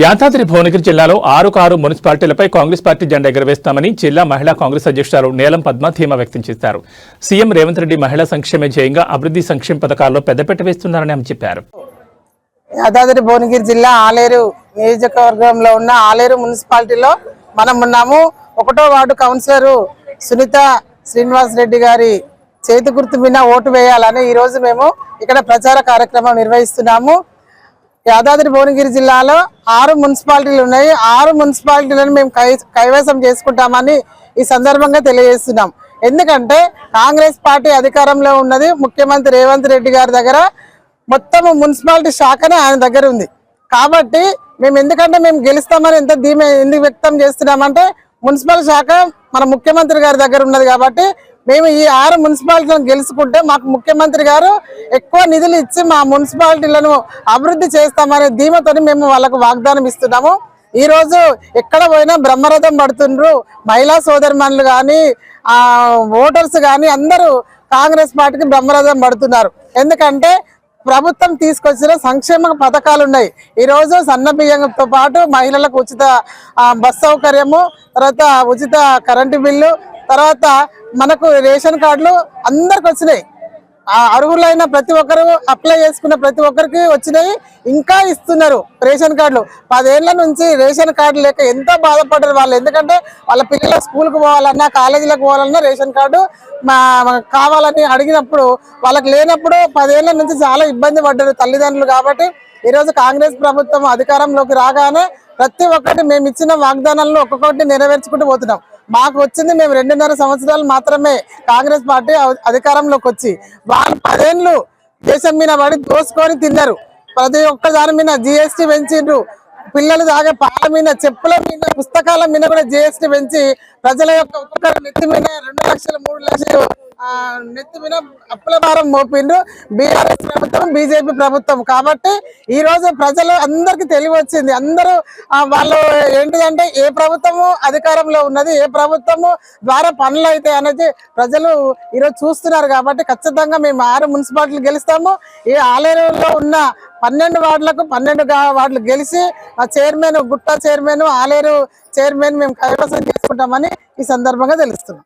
యాదాద్రి భువనగిరి జిల్లాలో ఆరు car మున్సిపాలిటీలపై Congress party జెండా ఎగరవేస్తామని జిల్లా మహిళా కాంగ్రెస్ అధ్యక్షురాలు నీలం పద్మ ధీమా వ్యక్తం చేశారు. సీఎం రేవంత్ రెడ్డి మహిళా సంక్షేమ జయంగా అభివృద్ధి సంక్షేమ పథకాల్లో పెద్దపీట వేస్తున్నారని ఆమె చెప్పారు. యాదాద్రి భువనగిరి జిల్లా ఆలేరు నియోజకవర్గంలో ఉన్న ఆలేరు మున్సిపాలిటీలో మనం ఉన్నాము. ఒకటో వార్డు కౌన్సిలర్ సునీత శ్రీనివాస్ రెడ్డి గారి చేతి గుర్తు మీద ఓటు వేయాలని ఈ రోజు మేము ఇక్కడ ప్రచార కార్యక్రమం నిర్వహిస్తున్నాము. యాదాద్రి భువనగిరి జిల్లాలో ఆరు మున్సిపాలిటీలు ఉన్నాయి. ఆరు మున్సిపాలిటీలను మేము కై కైవసం చేసుకుంటామని ఈ సందర్భంగా తెలియజేస్తున్నాం. ఎందుకంటే కాంగ్రెస్ పార్టీ అధికారంలో ఉన్నది ముఖ్యమంత్రి రేవంత్ రెడ్డి గారి దగ్గర. మొత్తం మున్సిపాలిటీ శాఖనే ఆయన దగ్గర ఉంది. కాబట్టి మేము ఎందుకంటే మేము గెలుస్తామని ఎంత ధీమ ఎందుకు వ్యక్తం చేస్తున్నామంటే మున్సిపల్ శాఖ మన ముఖ్యమంత్రి గారి దగ్గర ఉన్నది కాబట్టి మేము ఈ ఆరు మున్సిపాలిటీలను గెలుచుకుంటే మాకు ముఖ్యమంత్రి గారు ఎక్కువ నిధులు ఇచ్చి మా మున్సిపాలిటీలను అభివృద్ధి చేస్తామనే ధీమతోని మేము వాళ్ళకు వాగ్దానం ఇస్తున్నాము. ఈరోజు ఎక్కడ పోయినా బ్రహ్మరథం పడుతుండ్రు. మహిళా సోదరిమణులు కానీ ఆ ఓటర్స్ కానీ అందరూ కాంగ్రెస్ పార్టీకి బ్రహ్మరథం పడుతున్నారు. ఎందుకంటే ప్రభుత్వం తీసుకొచ్చిన సంక్షేమ పథకాలు ఉన్నాయి. ఈ రోజు సన్న బియ్యంతో పాటు మహిళలకు ఉచిత బస్ సౌకర్యము తర్వాత ఉచిత కరెంటు బిల్లు తర్వాత మనకు రేషన్ కార్డులు అందరికి వచ్చినాయి. ఆ అర్హులైన ప్రతి ఒక్కరు అప్లై చేసుకున్న ప్రతి ఒక్కరికి వచ్చినాయి. ఇంకా ఇస్తున్నారు రేషన్ కార్డులు. పదేళ్ళ నుంచి రేషన్ కార్డు లేక ఎంతో బాధపడ్డారు వాళ్ళు? ఎందుకంటే వాళ్ళ పిల్లల స్కూల్కి పోవాలన్నా కాలేజీలకు పోవాలన్నా రేషన్ కార్డు కావాలని అడిగినప్పుడు వాళ్ళకి లేనప్పుడు పదేళ్ళ నుంచి చాలా ఇబ్బంది పడ్డారు తల్లిదండ్రులు కాబట్టి ఈరోజు కాంగ్రెస్ ప్రభుత్వం అధికారంలోకి రాగానే ప్రతి ఒక్కటి మేము ఇచ్చిన వాగ్దానాలను ఒక్కొక్కటి నెరవేర్చుకుంటూ పోతున్నాం. మాకు వచ్చింది మేము రెండున్నర సంవత్సరాలు మాత్రమే కాంగ్రెస్ పార్టీ అధికారంలోకి వచ్చి వాళ్ళు పదేళ్ళు దేశం మీద పడి దోసుకొని తిన్నారు. ప్రతి ఒక్క దాని మీద జిఎస్టీ పెంచిండ్రు. పిల్లలు తాగే పాల మీద చెప్పుల మీద పుస్తకాల మీద కూడా జిఎస్టీ పెంచి ప్రజల యొక్క ఒక్కొక్కరి నెత్తి మీద రెండు లక్షలు మూడు లక్షలు నెత్తి మీద అప్పుల భారం మోపిండ్రు. బీఆర్ఎస్ ప్రభుత్వం బీజేపీ ప్రభుత్వం. కాబట్టి ఈ రోజు ప్రజలు అందరికి తెలివి వచ్చింది. అందరూ వాళ్ళు ఏంటిదంటే ఏ ప్రభుత్వము అధికారంలో ఉన్నది ఏ ప్రభుత్వము ద్వారా పనులు అయితే అనేది ప్రజలు ఈరోజు చూస్తున్నారు. కాబట్టి ఖచ్చితంగా మేము ఆరు మున్సిపాలిటీలు గెలుస్తాము. ఈ ఆలయంలో ఉన్న పన్నెండు వార్డులకు పన్నెండు వార్డులు గెలిచి ఆ చైర్మన్ గుట్ట చైర్మన్ ఆలేరు చైర్మన్ మేము కైవసం చేసుకుంటామని ఈ సందర్భంగా తెలుస్తున్నాం.